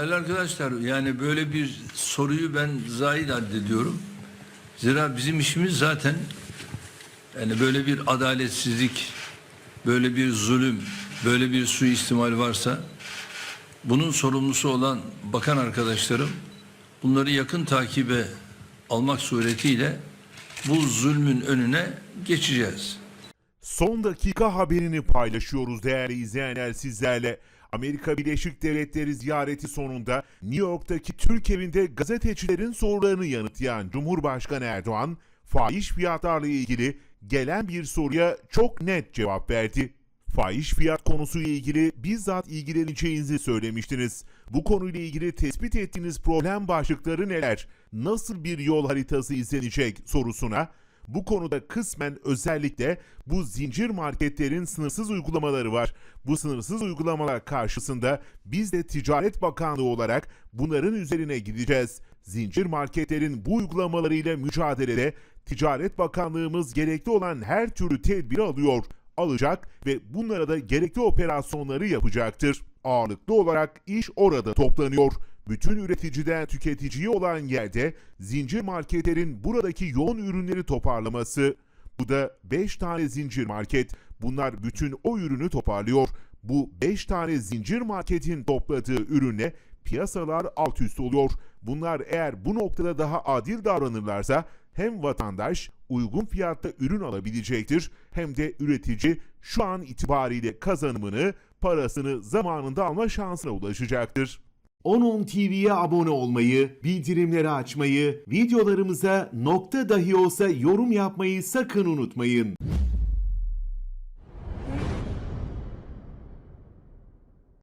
Değerli arkadaşlar yani böyle bir soruyu ben zahid addediyorum. Zira bizim işimiz zaten yani böyle bir adaletsizlik, böyle bir zulüm, böyle bir suistimal varsa bunun sorumlusu olan bakan arkadaşlarım bunları yakın takibe almak suretiyle bu zulmün önüne geçeceğiz. Son dakika haberini paylaşıyoruz değerli izleyenler sizlerle. Amerika Birleşik Devletleri ziyareti sonunda New York'taki Türk evinde gazetecilerin sorularını yanıtlayan Cumhurbaşkanı Erdoğan, fahiş fiyatlarla ilgili gelen bir soruya çok net cevap verdi. Fahiş fiyat konusuyla ilgili bizzat ilgileneceğinizi söylemiştiniz. Bu konuyla ilgili tespit ettiğiniz problem başlıkları neler? Nasıl bir yol haritası izlenecek sorusuna bu konuda kısmen özellikle bu zincir marketlerin sınırsız uygulamaları var. Bu sınırsız uygulamalar karşısında biz de Ticaret Bakanlığı olarak bunların üzerine gideceğiz. Zincir marketlerin bu uygulamalarıyla mücadelede Ticaret Bakanlığımız gerekli olan her türlü tedbiri alıyor, alacak ve bunlara da gerekli operasyonları yapacaktır. Ağırlıklı olarak iş orada toplanıyor. Bütün üreticiden tüketiciye olan yerde zincir marketlerin buradaki yoğun ürünleri toparlaması. Bu da 5 tane zincir market. Bunlar bütün o ürünü toparlıyor. Bu 5 tane zincir marketin topladığı ürüne piyasalar alt üst oluyor. Bunlar eğer bu noktada daha adil davranırlarsa hem vatandaş uygun fiyatta ürün alabilecektir hem de üretici şu an itibariyle kazanımını, parasını zamanında alma şansına ulaşacaktır. 10.10 TV'ye abone olmayı, bildirimleri açmayı, videolarımıza nokta dahi olsa yorum yapmayı sakın unutmayın.